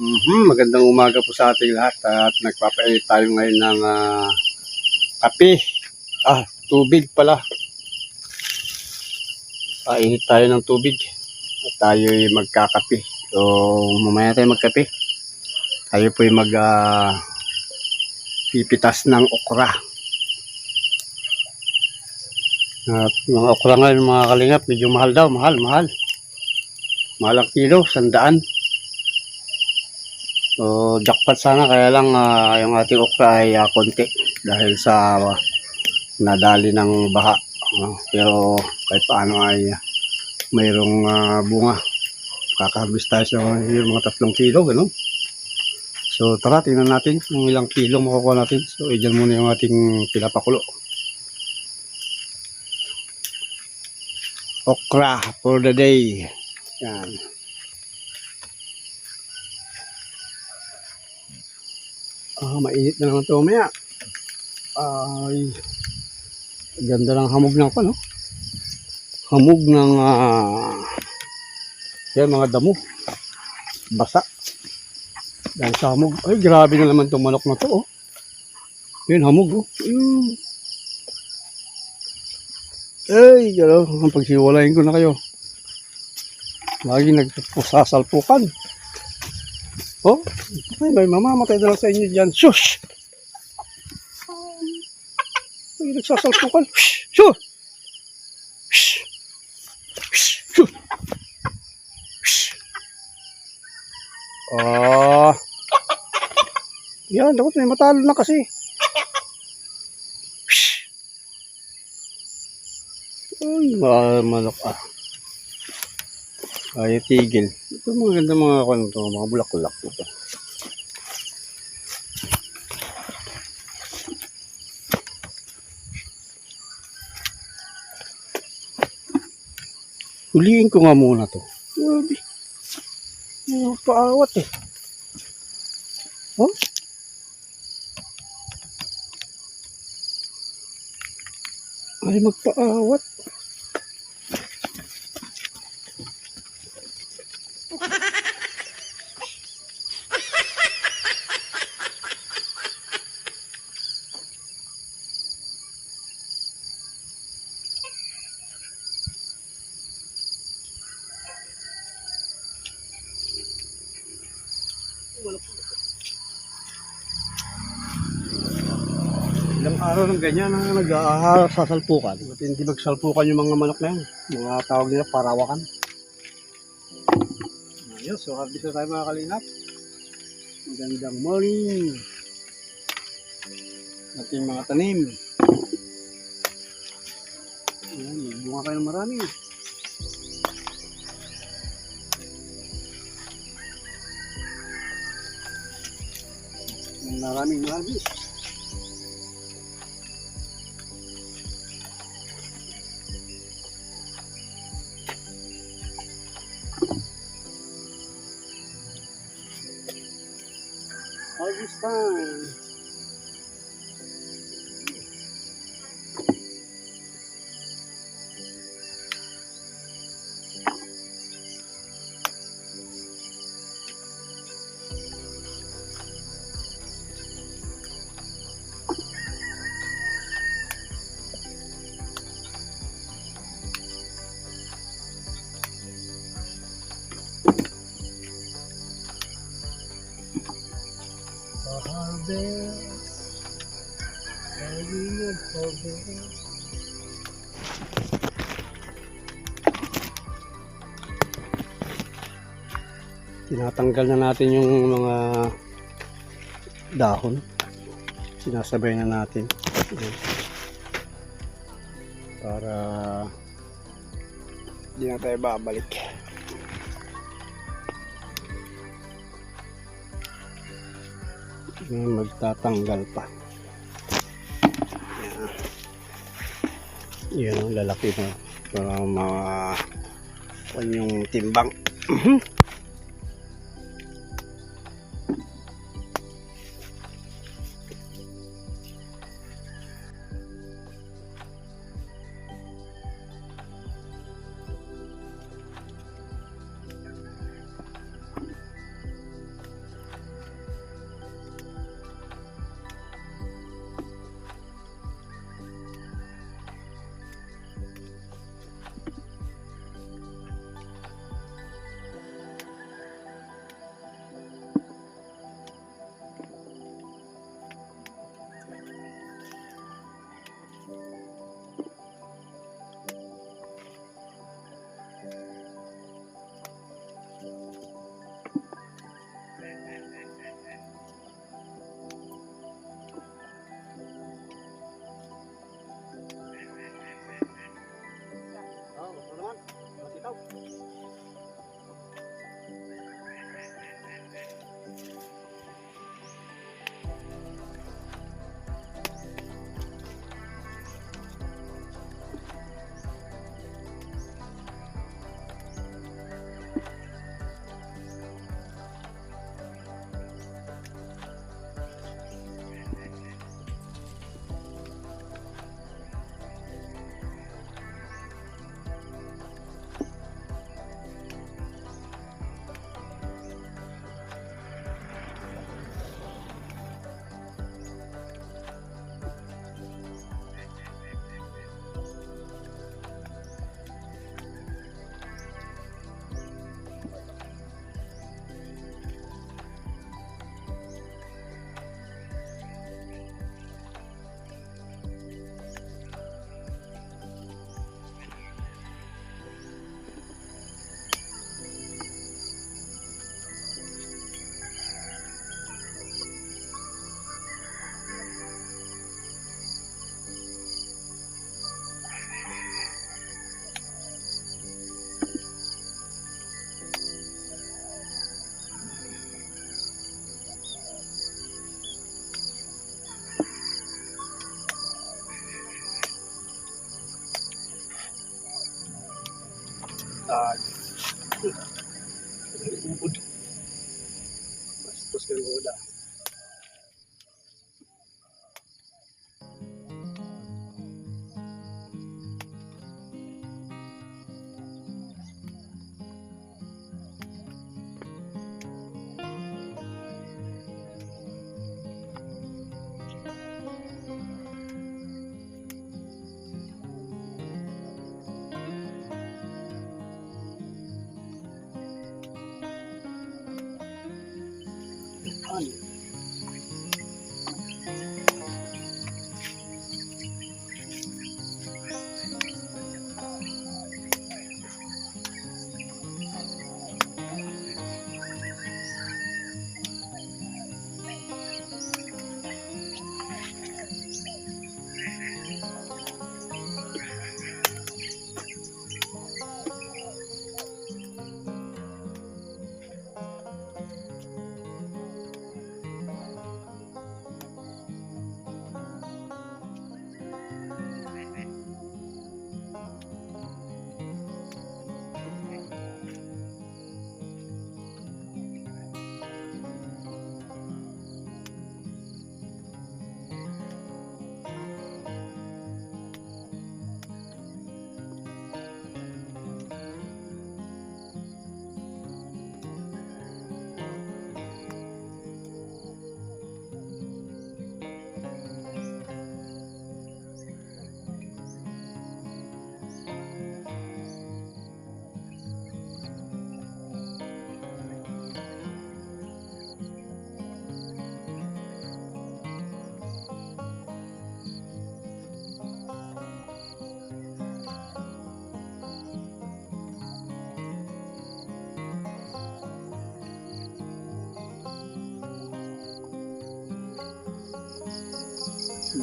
Mhm, magandang umaga po sa ating lahat at nagpapainit tayo ngayon ng ah, kape. Ah, tubig pala. Painit tayo ng tubig at tayo'y magkakape. So, mamaya tayo magkape. Tayo po'y mag ah, pipitas ng okra. At mga okra ngayon mga kalingap, medyo mahal daw, mahal, mahal. Mahal ang kilo, sandaan. So, jackpot sana kaya lang ah, yung ating okra ay ah, konti dahil sa ah, nadali ng baha. Ah, pero kahit paano ay ah, mayroong ah, bunga. Kakahagis tayo sa mga tatlong kilo, gano'n. So, tara, tingnan natin kung ilang kilo makukuha natin. So, idyan muna yung ating pinapakulo. Okra for the day. Yan. Ah, mainit na naman ito mamaya. Ay, ganda ng hamog ng ano? Hamog ng ah, yan, mga damo. Basa. Dahil sa hamog. Ay, grabe na naman itong manok na to, oh. Yun, hamog, oh. Yun. Ay, gano'n. Pagsiwalayin ko na kayo. Lagi nagsasalpukan. Oh, ay, may mamamatay na lang sa inyo dyan. Shush! Ay, nagsasalpukan. Shush! Shh! Shh! Shush! Shh! Ah. Yan, dapat may matalo na kasi. Shh! Ay, ma manok ah. Ay, tigil. Ito mga ganda mga kwan to, mga bulak-bulak ito. Huliin ko nga muna to. Grabe. Mga paawat eh. Oh? Ay, magpaawat. Ilang araw ng ganyan na nag-aaharas sa salpukan. At hindi magsalpukan yung mga manok na yan. Mga tawag nila parawakan. Ayos, so harvest na tayo mga kalingap. Magandang morning. Ating mga tanim. Ayan, bunga kayo ng marami. Maraming. Harvest time. Harvest. Harvest. Harvest. Tinatanggal na natin yung mga dahon. Sinasabay na natin. Para hindi na tayo babalik. May magtatanggal pa. Yan ang lalaki na para mga yung timbang. tag. Ubod. Bastos kayo wala. Ano?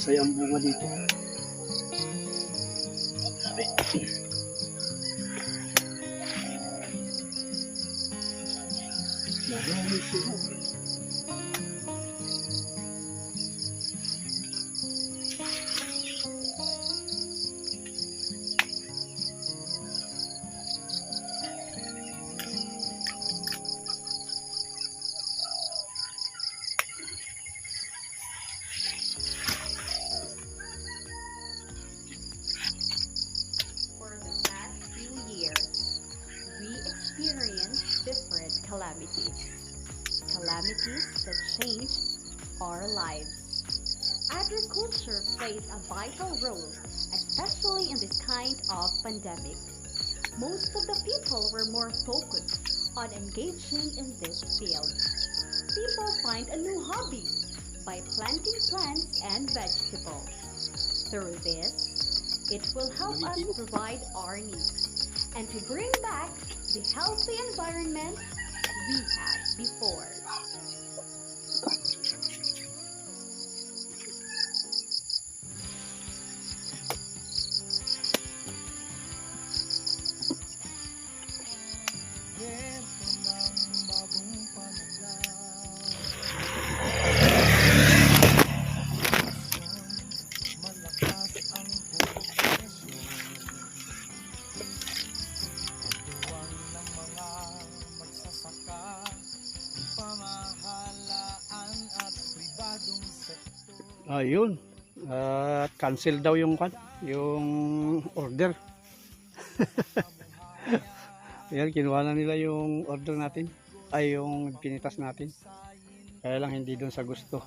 Masaya ang bunga dito. Marami plays a vital role, especially in this kind of pandemic. Most of the people were more focused on engaging in this field. People find a new hobby by planting plants and vegetables. Through this, it will help us provide our needs and to bring back the healthy environment we had before. Ayun. At cancel daw yung yung order. Ayan, kinuha na nila yung order natin. Ay, yung pinitas natin. Kaya lang hindi doon sa gusto.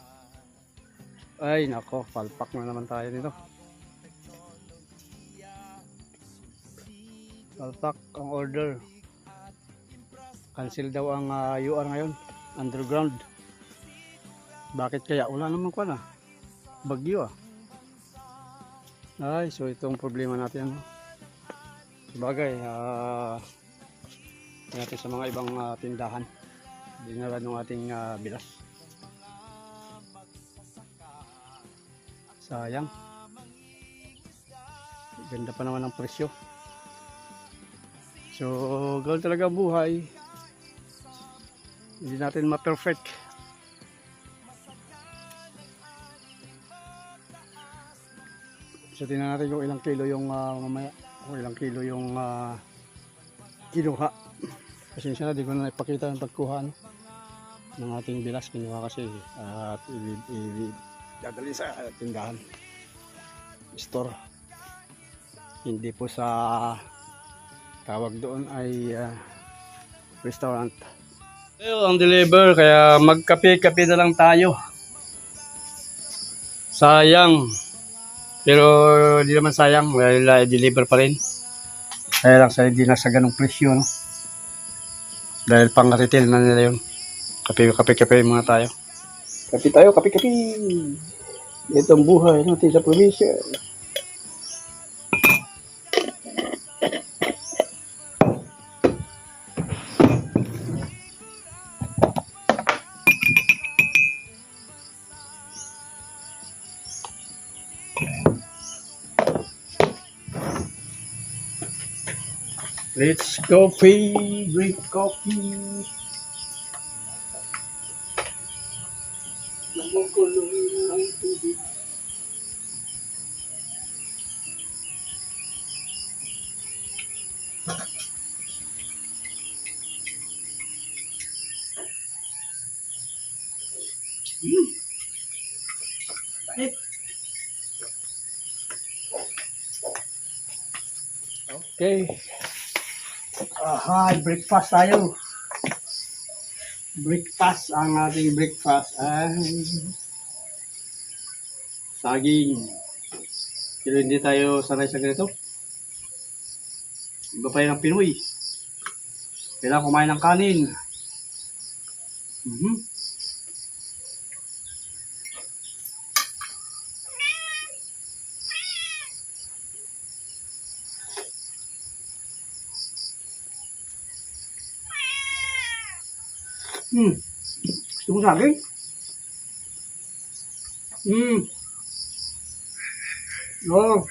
Ay, nako, palpak na naman tayo nito. Palpak ang order. Cancel daw ang ah, UR ngayon. Underground. Bakit kaya? Wala naman ko na. Bagyo ah. Ay, so ito ang problema natin. Sabagay, ah natin sa mga ibang ah, tindahan. Dinala ng ating ah, bilas. Sayang. Ganda pa naman ang presyo. So, gawin talaga buhay. Hindi natin ma-perfect. So tingnan natin kung ilang kilo yung ah, mamaya, kung ilang kilo yung ah, kinuha. Pasensya na, di ko na ipakita yung pagkuha. No? ng ating bilas kinuha kasi at i- i- dadali sa tindahan store hindi po sa tawag doon ay ah, restaurant Ayun, ang deliver kaya magkape-kape na lang tayo sayang pero di naman sayang dahil uh, deliver pa rin. Kaya lang sa hindi na sa ganong presyo no? dahil pang retail na nila yun. Kape kape kape muna tayo. Kape tayo kape kape. Ito ang buhay natin sa probinsya Let's coffee, drink coffee. Nagugulo na. Mm. Bakit? Okay. Aha, breakfast tayo. Breakfast, ang ating breakfast ay saging. Pero hindi tayo sanay sa ganito. Iba pa yun ang Pinoy. Kailangan kumain ng kanin. Mhm. Hmm. Gusto mo saging? Hmm. Oo.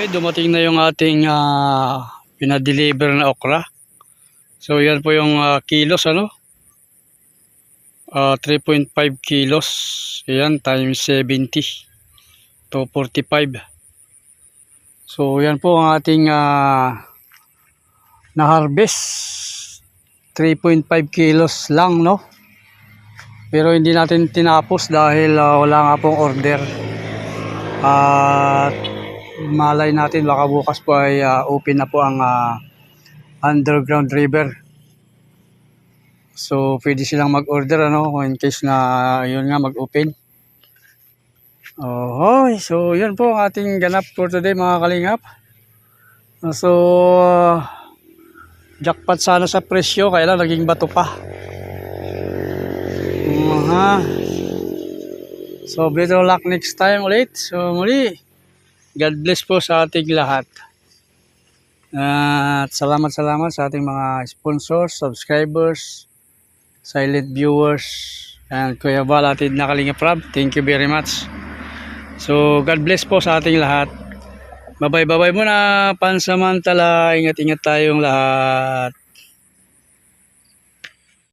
Okay, dumating na yung ating ah, pinadeliver na okra. So yan po yung ah, kilos ano. Ah, 3.5 kilos. Yan times 70. To 45. So yan po ang ating ah, na-harvest. 3.5 kilos lang no. Pero hindi natin tinapos dahil ah, wala nga pong order. At malay natin baka bukas po ay ah, open na po ang ah, underground river. So pwede silang mag-order ano in case na yun nga mag-open. Oh, so yun po ang ating ganap for today mga kalingap. So jackpot sana sa presyo kaya lang naging bato pa. Aha. So better luck next time ulit. So muli, God bless po sa ating lahat. At salamat salamat sa ating mga sponsors, subscribers, silent viewers, and Kuya Bal at na Prab. Thank you very much. So God bless po sa ating lahat. Bye-bye muna. Pansamantala, ingat-ingat tayong lahat.